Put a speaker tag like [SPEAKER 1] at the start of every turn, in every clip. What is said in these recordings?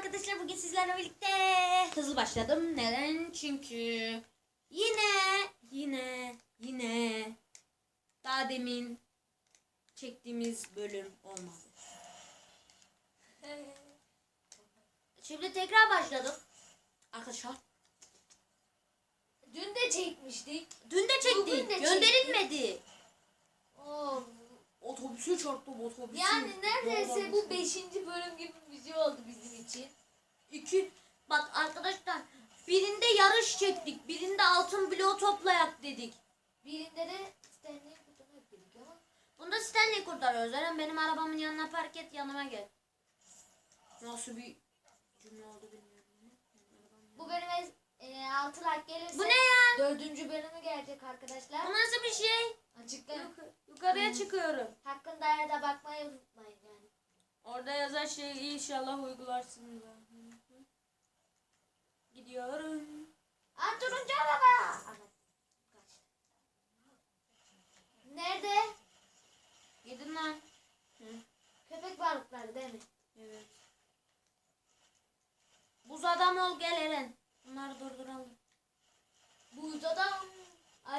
[SPEAKER 1] arkadaşlar bugün sizlerle birlikte hızlı başladım. Neden? Çünkü yine yine yine daha demin çektiğimiz bölüm olmadı. Şimdi tekrar başladım. Arkadaşlar
[SPEAKER 2] Dün de çekmiştik.
[SPEAKER 1] dün de çektik.
[SPEAKER 2] Bugün de
[SPEAKER 1] Gönderilmedi. Otobüsü çarptım otobüsü.
[SPEAKER 2] Yani neredeyse bu 5. bölüm gibi bir şey oldu bizim için.
[SPEAKER 1] İki. Bak arkadaşlar birinde yarış çektik. Birinde altın bloğu toplayak dedik.
[SPEAKER 2] Birinde de Stanley'i kurtarmak dedik ama
[SPEAKER 1] Bunda Stanley kurtarıyoruz. Eren benim arabamın yanına park et yanıma gel. Nasıl bir cümle oldu bilmiyorum.
[SPEAKER 2] bu bölüme e, 6 like gelirse
[SPEAKER 1] Bu ne ya?
[SPEAKER 2] dördüncü bölümü gelecek arkadaşlar.
[SPEAKER 1] Bu nasıl bir şey?
[SPEAKER 2] Açıkla.
[SPEAKER 1] Yuk- yukarıya çıkıyorum.
[SPEAKER 2] Hakkında da bakmayı unutmayın.
[SPEAKER 1] Orada yazan şeyi inşallah uygularsınız. Gidiyorum.
[SPEAKER 2] Aa turuncu araba. Nerede?
[SPEAKER 1] Gidin lan. Hı.
[SPEAKER 2] Köpek balıkları değil mi?
[SPEAKER 1] Evet. Buz adam ol gel Eren. Bunları durduralım.
[SPEAKER 2] Buz adam.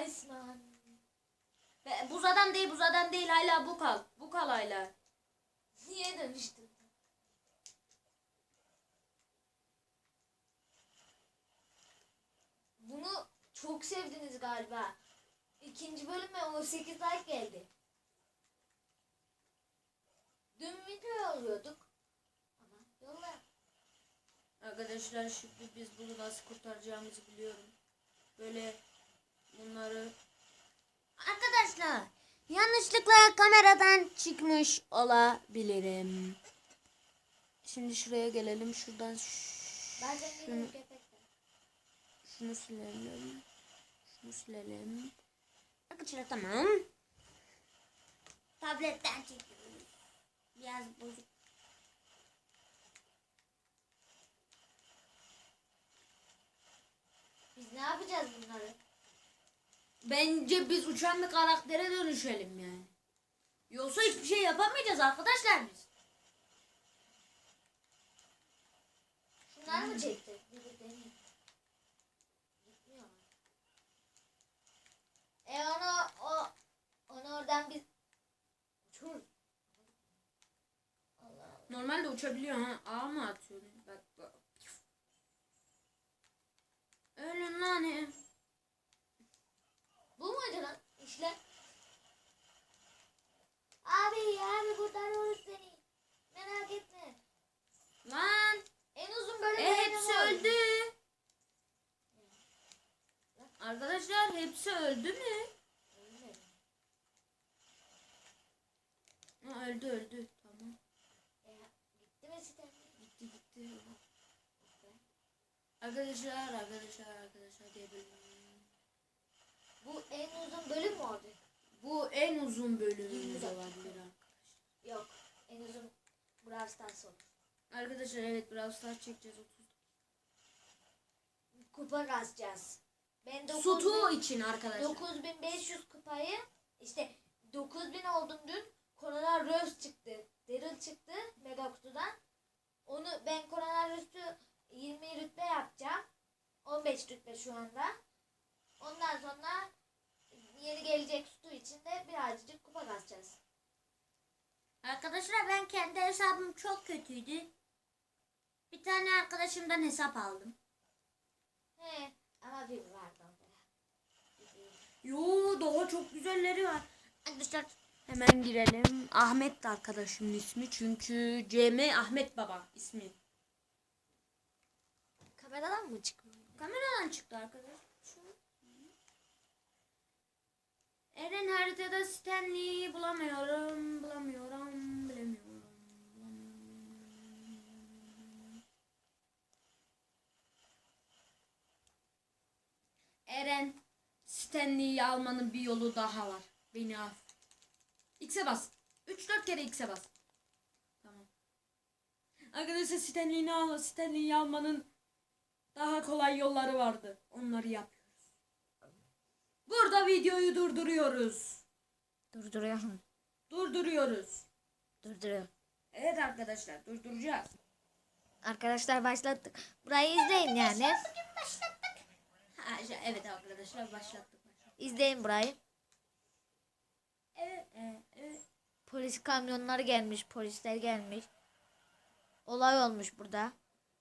[SPEAKER 2] Iceman.
[SPEAKER 1] Be- Buz adam değil buz adam değil hala bu kal. Bu kal hala.
[SPEAKER 2] Niye dönüştün? Bunu çok sevdiniz galiba. İkinci bölüme 18 like geldi. Dün video alıyorduk. Ama yolla.
[SPEAKER 1] Arkadaşlar şimdi biz bunu nasıl kurtaracağımızı biliyorum. Böyle bunları... Arkadaşlar yanlışlıkla kameradan çıkmış olabilirim. Şimdi şuraya gelelim. Şuradan şunu, şunu silelim. Şunu silelim. Arkadaşlar tamam. Tabletten çekiyoruz. Biraz bozuk.
[SPEAKER 2] Biz ne yapacağız bunları?
[SPEAKER 1] Bence biz uçan bir karaktere dönüşelim yani. Yoksa hiçbir şey yapamayacağız arkadaşlar biz.
[SPEAKER 2] Şunları mı. Gitmiyor. E onu o onu oradan biz Allah.
[SPEAKER 1] Normalde uçabiliyor ha. Ağ mı atıyor? Bak bak. Ölün lan he.
[SPEAKER 2] Bu muydu lan? İşte. Abi abi kurtarıyoruz seni. Merak etme.
[SPEAKER 1] Lan.
[SPEAKER 2] En uzun bölüm
[SPEAKER 1] E hepsi
[SPEAKER 2] oldu.
[SPEAKER 1] öldü. Arkadaşlar hepsi öldü mü? Ha, öldü öldü. Tamam.
[SPEAKER 2] E, gitti mi siten?
[SPEAKER 1] Gitti gitti. Arkadaşlar arkadaşlar arkadaşlar.
[SPEAKER 2] Bu en uzun bölüm mü oldu?
[SPEAKER 1] Bu en uzun bölümümüz
[SPEAKER 2] dakika.
[SPEAKER 1] olabilir arkadaşlar.
[SPEAKER 2] Yok. En uzun Brawl Stars olur.
[SPEAKER 1] Arkadaşlar evet Brawl Stars çekeceğiz 30.
[SPEAKER 2] Kupa kasacağız. Ben 9000
[SPEAKER 1] Sutu için arkadaşlar.
[SPEAKER 2] 9500 kupayı işte 9000 oldum dün. Korona Rose çıktı. Daryl çıktı mega kutudan. Onu ben Korona Rose'u 20 rütbe yapacağım. 15 rütbe şu anda. Ondan sonra yeni gelecek sütü için de birazcık kupa kasacağız.
[SPEAKER 1] Arkadaşlar ben kendi hesabım çok kötüydü. Bir tane arkadaşımdan hesap aldım.
[SPEAKER 2] He ama bir vardı orada.
[SPEAKER 1] Yo daha çok güzelleri var. Arkadaşlar hemen girelim. Ahmet de arkadaşımın ismi çünkü CM Ahmet Baba ismi.
[SPEAKER 2] Kameradan mı çıkıyor?
[SPEAKER 1] Kameradan çıktı arkadaşlar. Eren haritada Stanley'i bulamıyorum. Bulamıyorum. Bilemiyorum. Eren Stanley'i almanın bir yolu daha var. Beni al. X'e bas. 3-4 kere X'e bas. Tamam. Arkadaşlar Stanley'i al. Stanley'i almanın daha kolay yolları vardı. Onları yapıyoruz. Burada videoyu durduruyoruz.
[SPEAKER 2] Arkadaşlar başlattık. Burayı izleyin yani.
[SPEAKER 1] Ha, şey, evet arkadaşlar başlattık.
[SPEAKER 2] İzleyin burayı.
[SPEAKER 1] Evet, evet, evet.
[SPEAKER 2] Polis kamyonları gelmiş. Polisler gelmiş. Olay olmuş burada.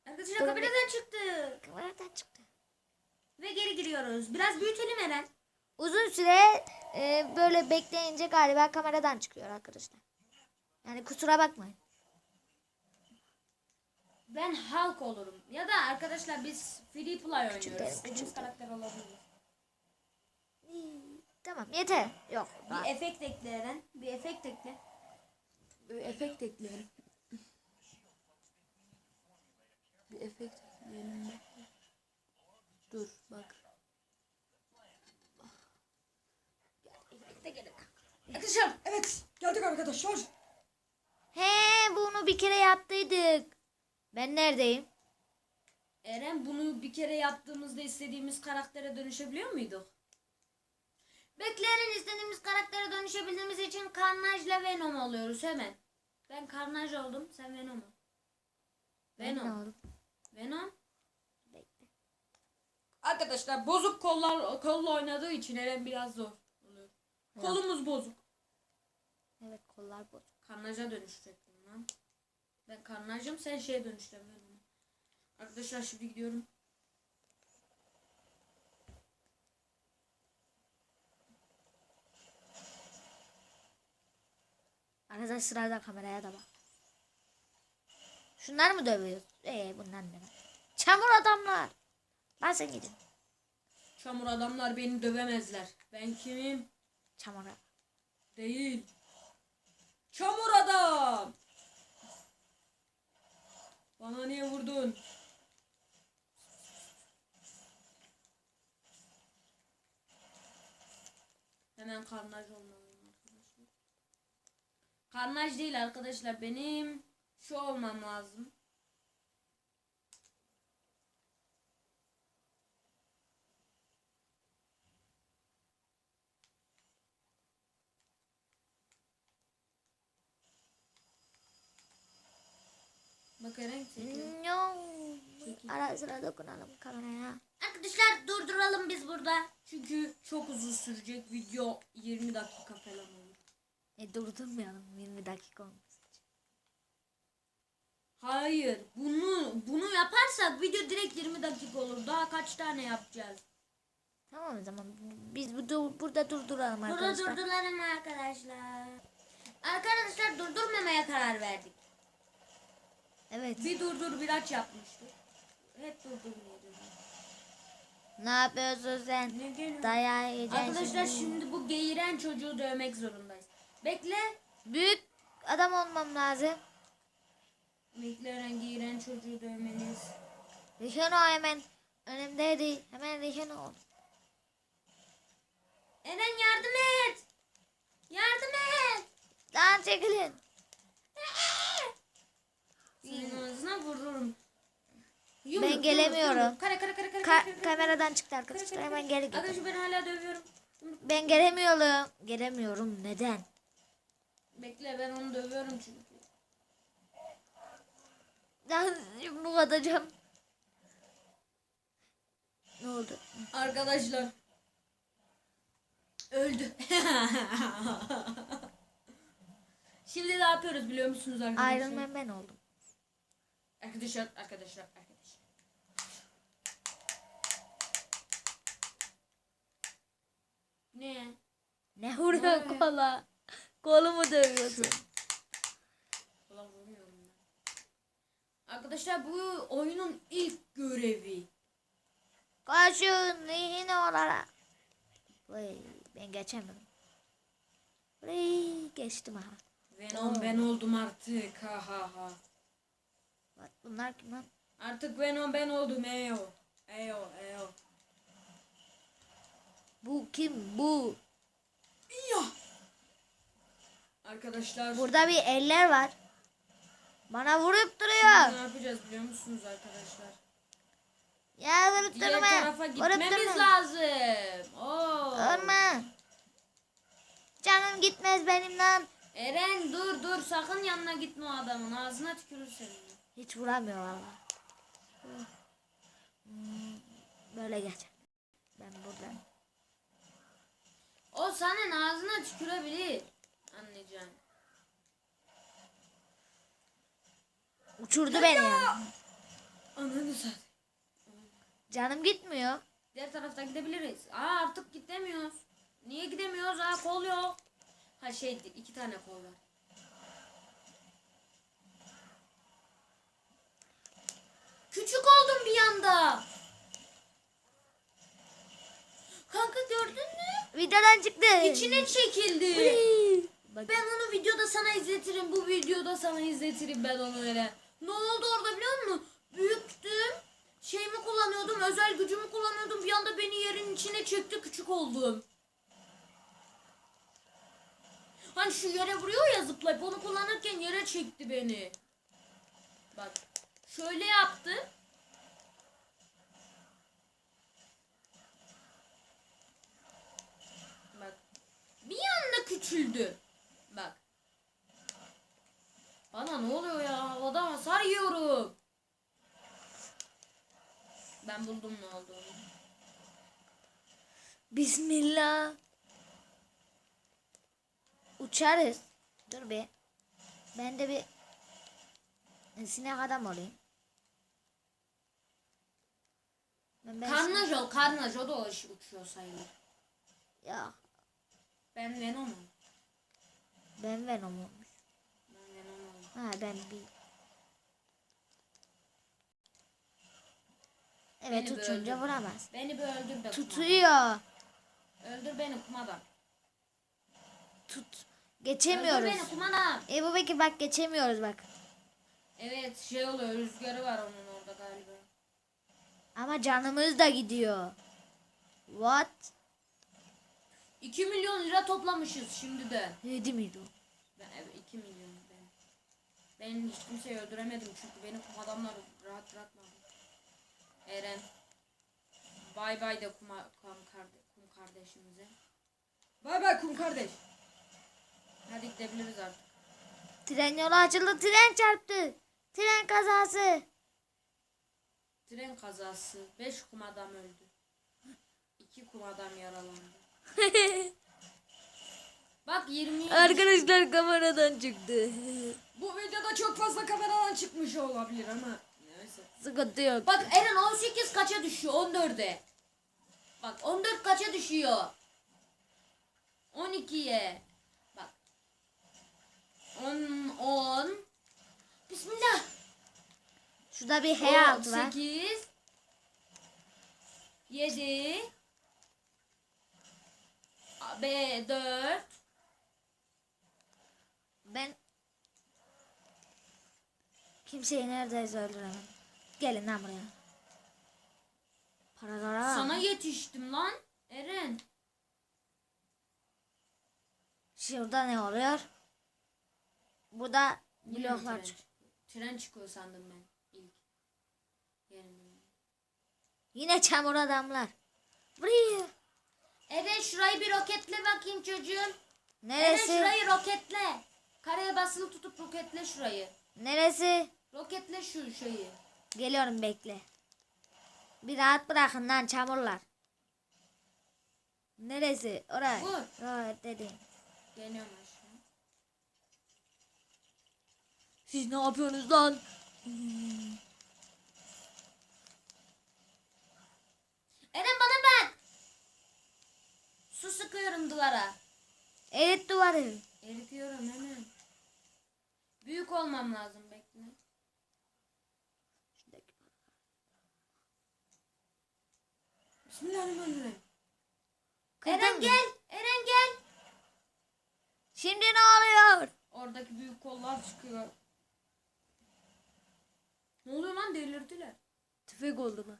[SPEAKER 1] Arkadaşlar kameradan çıktık.
[SPEAKER 2] Kameradan çıktı.
[SPEAKER 1] Ve geri giriyoruz. Biraz büyütelim Eren.
[SPEAKER 2] Uzun süre e, böyle bekleyince galiba kameradan çıkıyor arkadaşlar. Yani kusura bakmayın.
[SPEAKER 1] Ben Hulk olurum. Ya da arkadaşlar biz Free Play oynuyoruz.
[SPEAKER 2] Küçük derim,
[SPEAKER 1] İstediğimiz
[SPEAKER 2] küçük
[SPEAKER 1] karakter olabilir.
[SPEAKER 2] Tamam yeter. Yok.
[SPEAKER 1] Bir efekt ekle Eren. Bir efekt ekle. Bir efekt ekleyelim. Bir efekt ekleyelim. Dur bak. Efekte gerek. Arkadaşlar evet geldik arkadaşlar.
[SPEAKER 2] He bunu bir kere yaptıydık. Ben neredeyim?
[SPEAKER 1] Eren bunu bir kere yaptığımızda istediğimiz karaktere dönüşebiliyor muyduk? Bekleyenin istediğimiz karaktere dönüşebildiğimiz için Carnage'la Venom oluyoruz hemen. Ben Carnage oldum, sen Venom ol. Venom.
[SPEAKER 2] oldum?
[SPEAKER 1] Venom.
[SPEAKER 2] Bekle.
[SPEAKER 1] Arkadaşlar bozuk kollar kolla oynadığı için Eren biraz zor. Kolumuz bozuk.
[SPEAKER 2] Evet kollar bozuk.
[SPEAKER 1] Carnage'a dönüşecektim lan. Ben Carnage'ım sen şeye dönüştün Venom'a. Arkadaşlar şimdi gidiyorum.
[SPEAKER 2] Arkadaşlar sırada kameraya da bak. Şunlar mı dövüyoruz? Ee bunlar ne? Çamur adamlar. Ben sen gidin.
[SPEAKER 1] Çamur adamlar beni dövemezler. Ben kimim?
[SPEAKER 2] Çamur adam.
[SPEAKER 1] Değil. Çamur adam. Bana niye vurdun? Hemen karnaj olmalıyım arkadaşlar. Karnaj değil arkadaşlar. Benim şu olmam lazım. Bak Eren çekiyor.
[SPEAKER 2] No. Ara sıra dokunalım kameraya.
[SPEAKER 1] Arkadaşlar durduralım biz burada. Çünkü çok uzun sürecek. Video 20 dakika falan olur.
[SPEAKER 2] E durdurmayalım 20 dakika olmuş.
[SPEAKER 1] Hayır. Bunu bunu yaparsak video direkt 20 dakika olur. Daha kaç tane yapacağız?
[SPEAKER 2] Tamam o zaman biz bu dur- burada durduralım
[SPEAKER 1] Burada
[SPEAKER 2] arkadaşlar.
[SPEAKER 1] durduralım arkadaşlar. Arkadaşlar durdurmamaya karar verdik.
[SPEAKER 2] Evet.
[SPEAKER 1] Bir durdur bir aç yapmıştık. Hep durdurmuyordu.
[SPEAKER 2] Ne yapıyorsun sen?
[SPEAKER 1] Ne geliyor?
[SPEAKER 2] Dayağı yiyeceksin
[SPEAKER 1] Arkadaşlar
[SPEAKER 2] şimdi.
[SPEAKER 1] şimdi bu geğiren çocuğu dövmek zorundayız. Bekle.
[SPEAKER 2] Büyük adam olmam lazım.
[SPEAKER 1] Bekle Eren geğiren çocuğu dövmeliyiz.
[SPEAKER 2] Rihano hemen önümdeydi. Hemen Rihano ol.
[SPEAKER 1] Eren yardım et. Yardım et.
[SPEAKER 2] Lan çekilin.
[SPEAKER 1] Senin ağzına vururum.
[SPEAKER 2] Ben gelemiyorum.
[SPEAKER 1] Kare kare kare kare.
[SPEAKER 2] Ka-
[SPEAKER 1] kare, kare,
[SPEAKER 2] kameradan çıktı arkadaşlar. Hemen geri gidiyorum.
[SPEAKER 1] Arkadaşlar ben hala dövüyorum.
[SPEAKER 2] Ben gelemiyorum. Gelemiyorum. Neden?
[SPEAKER 1] Bekle ben onu dövüyorum çünkü.
[SPEAKER 2] Lan yumruk atacağım. Ne oldu?
[SPEAKER 1] Arkadaşlar. Öldü. Şimdi ne yapıyoruz biliyor musunuz arkadaşlar?
[SPEAKER 2] Iron Man ben oldum.
[SPEAKER 1] Arkadaşlar, arkadaşlar, arkadaşlar. Ne?
[SPEAKER 2] Ne vuruyor
[SPEAKER 1] Ne?
[SPEAKER 2] kola? Kolumu dövüyorsun.
[SPEAKER 1] Ulan vurmuyorum ben. Arkadaşlar bu oyunun ilk görevi.
[SPEAKER 2] Koşun yine olarak. Vay, ben geçemedim. Vay, geçtim ha.
[SPEAKER 1] Venom ben oldum artık. Ha ha ha.
[SPEAKER 2] Bak, Bunlar kim lan?
[SPEAKER 1] Artık Venom ben oldum. Eyo. Eyo, eyo.
[SPEAKER 2] Bu kim bu?
[SPEAKER 1] Ya. Arkadaşlar
[SPEAKER 2] Burada bir eller var. Bana vurup duruyor.
[SPEAKER 1] ne yapacağız biliyor musunuz arkadaşlar?
[SPEAKER 2] Ya vurup
[SPEAKER 1] Diğer
[SPEAKER 2] durma.
[SPEAKER 1] tarafa
[SPEAKER 2] Vurup
[SPEAKER 1] gitmemiz
[SPEAKER 2] durma.
[SPEAKER 1] lazım. Oo.
[SPEAKER 2] Durma. Canım gitmez benim lan.
[SPEAKER 1] Eren dur dur sakın yanına gitme o adamın ağzına tükürür seni.
[SPEAKER 2] Hiç vuramıyor valla. Hmm, Böyle geç. Ben buradan.
[SPEAKER 1] Senin ağzına tükürebilir. Anlayacaksın.
[SPEAKER 2] Uçurdu beni ya.
[SPEAKER 1] Ananı satayım.
[SPEAKER 2] Canım gitmiyor.
[SPEAKER 1] Diğer tarafta gidebiliriz. Aa artık gidemiyoruz. Niye gidemiyoruz? Aa kol yok. Ha şey iki tane kol var. Küçük oldum bir anda. Kanka gördün mü?
[SPEAKER 2] Videodan çıktı.
[SPEAKER 1] İçine çekildi.
[SPEAKER 2] Bak,
[SPEAKER 1] Ben onu videoda sana izletirim. Bu videoda sana izletirim ben onu öyle. Ne oldu orada biliyor musun? Büyüktüm. Şeyimi kullanıyordum. Özel gücümü kullanıyordum. Bir anda beni yerin içine çekti. Küçük oldum. Hani şu yere vuruyor ya zıplayıp onu kullanırken yere çekti beni. Bak. Şöyle yaptı. Bak. Bir anda küçüldü. Bak. Bana ne oluyor ya? Havada hasar yiyorum. Ben buldum ne olduğunu.
[SPEAKER 2] Bismillah. Uçarız. Dur bir. Ben de bir sinek adam olayım. Ben, ben
[SPEAKER 1] Karnaj ol, karnaj o da uçuyor sayılır.
[SPEAKER 2] Ya
[SPEAKER 1] Ben Venom'um.
[SPEAKER 2] ben Venom olmuş.
[SPEAKER 1] Ben Venom'um.
[SPEAKER 2] Ha ben bir. Evet
[SPEAKER 1] Beni
[SPEAKER 2] uçunca
[SPEAKER 1] böldü.
[SPEAKER 2] vuramaz.
[SPEAKER 1] Beni bir öldür be.
[SPEAKER 2] Tutuyor.
[SPEAKER 1] Öldür beni kumadan.
[SPEAKER 2] Tut.
[SPEAKER 1] Öldür
[SPEAKER 2] Geçemiyoruz.
[SPEAKER 1] beni kumadan.
[SPEAKER 2] Ebu Bekir bak geçemiyoruz bak.
[SPEAKER 1] Evet şey oluyor rüzgarı var onun orada galiba.
[SPEAKER 2] Ama canımız da gidiyor. What?
[SPEAKER 1] 2 milyon lira toplamışız şimdiden.
[SPEAKER 2] 7 milyon.
[SPEAKER 1] Ben evet 2 milyon ben. Ben hiç kimseyi öldüremedim çünkü beni kum adamlar rahat bırakmadı. Eren. Bay bay de kuma, kum, karde, kum kardeşimize. Bay bay kum kardeş. Hadi gidebiliriz artık.
[SPEAKER 2] Tren yolu açıldı. Tren çarptı. Tren kazası.
[SPEAKER 1] Tren kazası. 5 kum adam öldü. 2 kum adam yaralandı. Bak 20
[SPEAKER 2] Arkadaşlar kameradan çıktı.
[SPEAKER 1] Bu videoda çok fazla kameradan çıkmış olabilir ama neyse.
[SPEAKER 2] Sıkıntı yok.
[SPEAKER 1] Bak Eren 18 kaça düşüyor? 14'e. Bak 14 kaça düşüyor? 12'ye. Bak. 10 10 Bismillah.
[SPEAKER 2] Şurada bir H altı var.
[SPEAKER 1] 8 7 B 4
[SPEAKER 2] Ben kimseyi neredeyse öldüremem. Gelin lan buraya. Paralara.
[SPEAKER 1] Sana yetiştim lan Eren.
[SPEAKER 2] Şurada ne oluyor? Burada bloklar
[SPEAKER 1] çıkıyor? Tren çıkıyor sandım ben ilk. Yerimden.
[SPEAKER 2] Yine çamur adamlar. Buraya.
[SPEAKER 1] Eren şurayı bir roketle bakayım çocuğum. Eren
[SPEAKER 2] Neresi?
[SPEAKER 1] şurayı roketle. Kareye basılı tutup roketle şurayı.
[SPEAKER 2] Neresi?
[SPEAKER 1] Roketle şu şeyi.
[SPEAKER 2] Geliyorum bekle. Bir rahat bırakın lan çamurlar. Neresi? Oraya.
[SPEAKER 1] Bu.
[SPEAKER 2] Evet dedim.
[SPEAKER 1] Geliyorum aşağı.
[SPEAKER 2] Siz ne yapıyorsunuz lan?
[SPEAKER 1] Eren bana bak. Su sıkıyorum duvara.
[SPEAKER 2] Evet duvarı.
[SPEAKER 1] Eritiyorum hemen. Büyük olmam lazım bekle. Bismillahirrahmanirrahim.
[SPEAKER 2] Kırdın
[SPEAKER 1] Eren
[SPEAKER 2] mı?
[SPEAKER 1] gel. Eren gel.
[SPEAKER 2] Şimdi ne oluyor?
[SPEAKER 1] Oradaki büyük kollar çıkıyor. Ne oluyor lan delirdiler.
[SPEAKER 2] Tüfek oldu mu?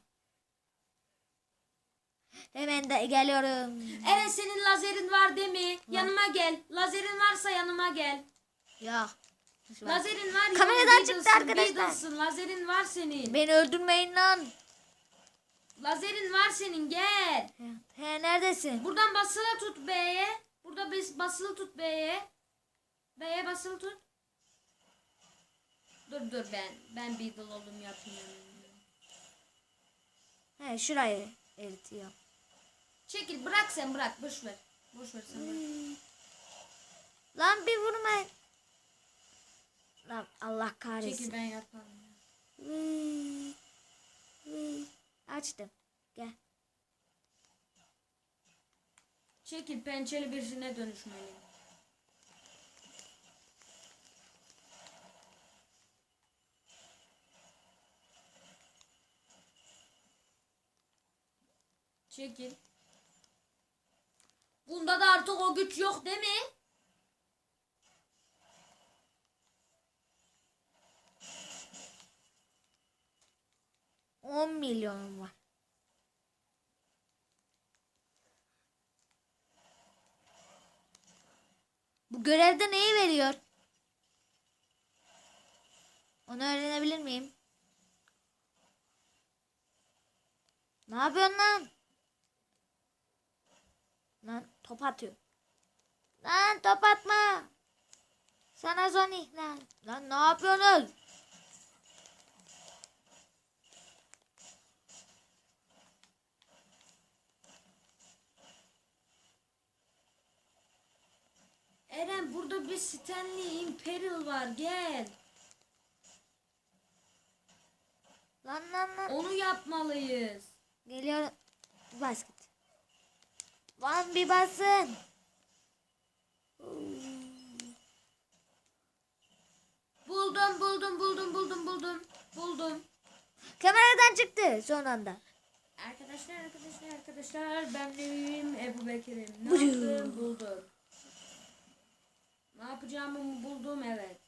[SPEAKER 2] Hemen de geliyorum.
[SPEAKER 1] Eren senin lazerin var değil mi? Yanıma gel. Lazerin varsa yanıma gel.
[SPEAKER 2] Ya.
[SPEAKER 1] Lazerin var.
[SPEAKER 2] Kameradan çıktı arkadaşlar.
[SPEAKER 1] Beatles'ın, Lazerin var senin.
[SPEAKER 2] Beni öldürmeyin lan.
[SPEAKER 1] Lazerin var senin gel.
[SPEAKER 2] He neredesin?
[SPEAKER 1] Buradan basılı tut B'ye. Burada bas- basılı tut B'ye. B'ye basılı tut. Dur dur ben. Ben Beetle oldum yapayım.
[SPEAKER 2] He şurayı eritiyor.
[SPEAKER 1] Çekil bırak sen bırak. Boş ver. Boş ver sen bırak.
[SPEAKER 2] Lan bir vurma. Lan Allah kahretsin.
[SPEAKER 1] Çekil ben yaparım.
[SPEAKER 2] Vıy, vıy. Açtım. Gel.
[SPEAKER 1] Çekil pençeli birisine dönüşmeliyim. Çekil. Bunda da artık o güç yok değil mi?
[SPEAKER 2] On milyonum var. Bu görevde neyi veriyor? Onu öğrenebilir miyim? Ne yapıyorsun lan? Lan top atıyor. Lan top atma. Sana Sonic lan. Lan ne yapıyorsunuz?
[SPEAKER 1] Eren burada bir Stanley Imperial var gel.
[SPEAKER 2] Lan lan lan.
[SPEAKER 1] Onu yapmalıyız.
[SPEAKER 2] Geliyor basket. Lan bir basın.
[SPEAKER 1] Buldum buldum buldum buldum buldum. Buldum.
[SPEAKER 2] Kameradan çıktı son anda.
[SPEAKER 1] Arkadaşlar arkadaşlar arkadaşlar ben neyim Ebu Bekir'im. Ne yaptım buldum. Ne yapacağımı buldum evet.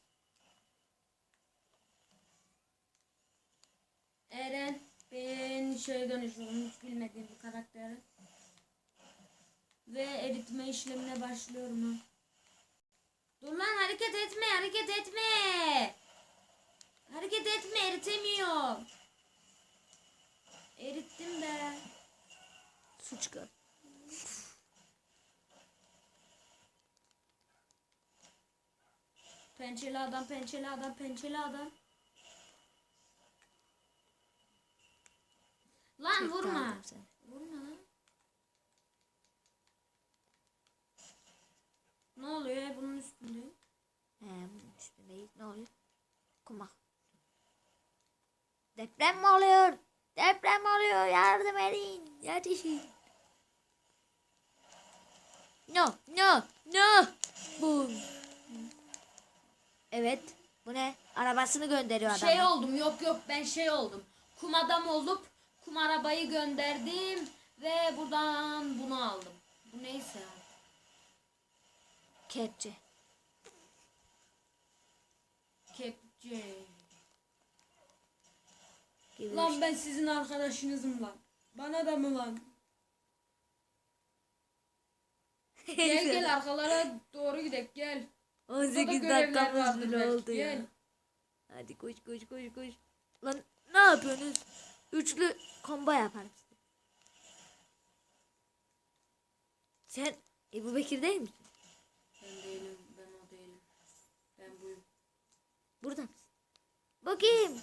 [SPEAKER 1] Eren ben şeye dönüşüyorum hiç bilmediğim bir karakteri. Ve eritme işlemine başlıyorum. Dur lan hareket etme hareket etme. Hareket etme eritemiyorum. Erittim de.
[SPEAKER 2] Su çıkıyor.
[SPEAKER 1] Pençeli adam, pençeli adam, pençeli adam. Lan
[SPEAKER 2] Çekti
[SPEAKER 1] vurma.
[SPEAKER 2] aldım seni.
[SPEAKER 1] Vurma lan. Ne oluyor ya bunun üstünde?
[SPEAKER 2] He bunun üstündeyiz. Ne oluyor? Kuma. Deprem mi oluyor? Deprem oluyor. Yardım edin. Yetişin. No, no, no. Boom. Evet. Bu ne? Arabasını gönderiyor adam.
[SPEAKER 1] Şey oldum yok yok ben şey oldum. Kum adam olup kum arabayı gönderdim ve buradan bunu aldım. Bu neyse.
[SPEAKER 2] Kepçe.
[SPEAKER 1] Kepçe.
[SPEAKER 2] Gibi
[SPEAKER 1] Lan
[SPEAKER 2] şey.
[SPEAKER 1] ben sizin arkadaşınızım lan. Bana da mı lan? Gel gel arkalara doğru gidelim gel. Burada
[SPEAKER 2] 18
[SPEAKER 1] görevler
[SPEAKER 2] dakikamız bile oldu ya.
[SPEAKER 1] Gel.
[SPEAKER 2] Hadi koş koş koş koş. Lan ne yapıyorsunuz? Üçlü combo yaparım size. Sen Ebu Bekir değil misin?
[SPEAKER 1] Ben değilim ben o değilim. Ben buyum.
[SPEAKER 2] Burada mısın? Bakayım.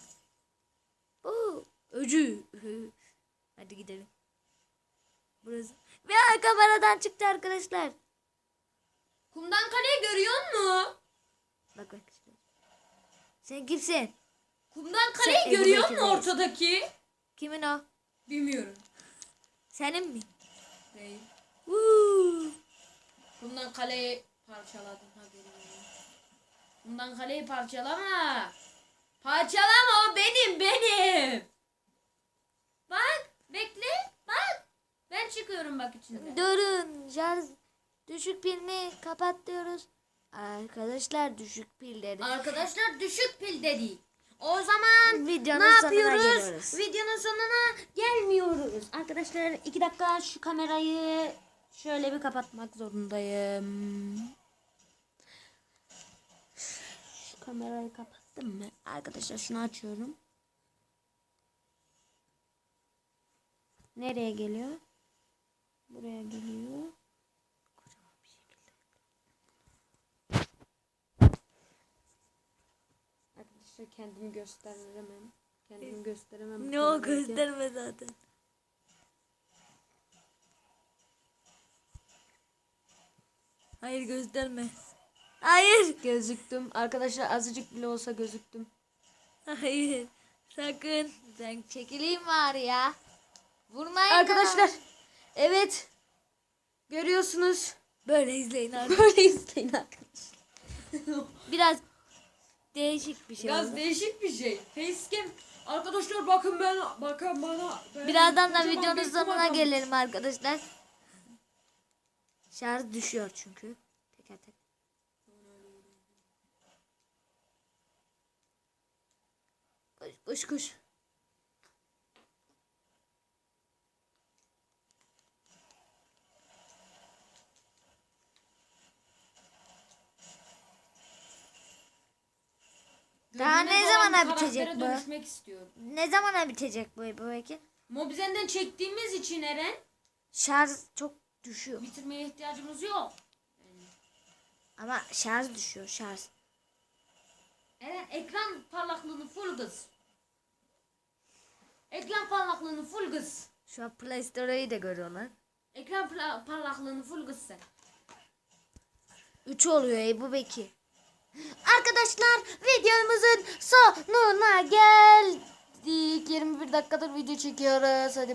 [SPEAKER 2] Bu. Öcü. Hadi gidelim. Burası. Ve kameradan çıktı arkadaşlar.
[SPEAKER 1] Kumdan kaleyi görüyor musun?
[SPEAKER 2] Bak bak. Sen kimsin?
[SPEAKER 1] Kumdan kaleyi
[SPEAKER 2] Sen
[SPEAKER 1] görüyor musun ortadaki?
[SPEAKER 2] Kimin o?
[SPEAKER 1] Bilmiyorum.
[SPEAKER 2] Senin mi?
[SPEAKER 1] Değil.
[SPEAKER 2] Woo.
[SPEAKER 1] Kumdan kaleyi parçaladım haberim yok. Kumdan kaleyi parçalama. Parçalama o benim benim. Bak bekle bak. Ben çıkıyorum bak içinden.
[SPEAKER 2] Durun. Şarj düşük pil mi? Kapat diyoruz. Arkadaşlar düşük pil dedi.
[SPEAKER 1] Arkadaşlar düşük pil dedi. O zaman
[SPEAKER 2] Videonun
[SPEAKER 1] ne yapıyoruz? Videonun sonuna gelmiyoruz. Arkadaşlar iki dakika şu kamerayı şöyle bir kapatmak zorundayım. Şu kamerayı kapattım mı? Arkadaşlar şunu açıyorum. Nereye geliyor? Buraya geliyor. Arkadaşlar kendimi gösteremem. Kendimi gösteremem.
[SPEAKER 2] Ne o gösterme zaten. Hayır gösterme. Hayır.
[SPEAKER 1] Gözüktüm. Arkadaşlar azıcık bile olsa gözüktüm.
[SPEAKER 2] Hayır. Sakın. Sen çekileyim var ya. Vurmayın
[SPEAKER 1] Arkadaşlar
[SPEAKER 2] bana.
[SPEAKER 1] evet görüyorsunuz.
[SPEAKER 2] Böyle izleyin abi.
[SPEAKER 1] Böyle izleyin arkadaşlar.
[SPEAKER 2] Biraz değişik bir şey
[SPEAKER 1] Biraz
[SPEAKER 2] oldu.
[SPEAKER 1] değişik bir şey. Facecam. Arkadaşlar bakın ben bakın bana. Ben
[SPEAKER 2] Birazdan da videonun sonuna gelelim arkadaşlar. Şarj düşüyor çünkü. Teker. Koş koş koş. Daha
[SPEAKER 1] Gözüme
[SPEAKER 2] ne
[SPEAKER 1] dolan
[SPEAKER 2] zamana bitecek bu?
[SPEAKER 1] dönüşmek istiyorum.
[SPEAKER 2] Ne zamana bitecek bu bu peki?
[SPEAKER 1] Mobizen'den çektiğimiz için Eren
[SPEAKER 2] Şarj çok düşüyor.
[SPEAKER 1] bitirmeye ihtiyacımız yok.
[SPEAKER 2] Ama şarj düşüyor şarj.
[SPEAKER 1] Eren ekran parlaklığını full kız. Ekran parlaklığını full kız.
[SPEAKER 2] Şu an Play Store'yu da görüyorlar.
[SPEAKER 1] Ekran pla- parlaklığını full kız sen.
[SPEAKER 2] 3 oluyor Ebu Bekir. Arkadaşlar videomuzun sonuna geldik. 21 dakikadır video çekiyoruz. Hadi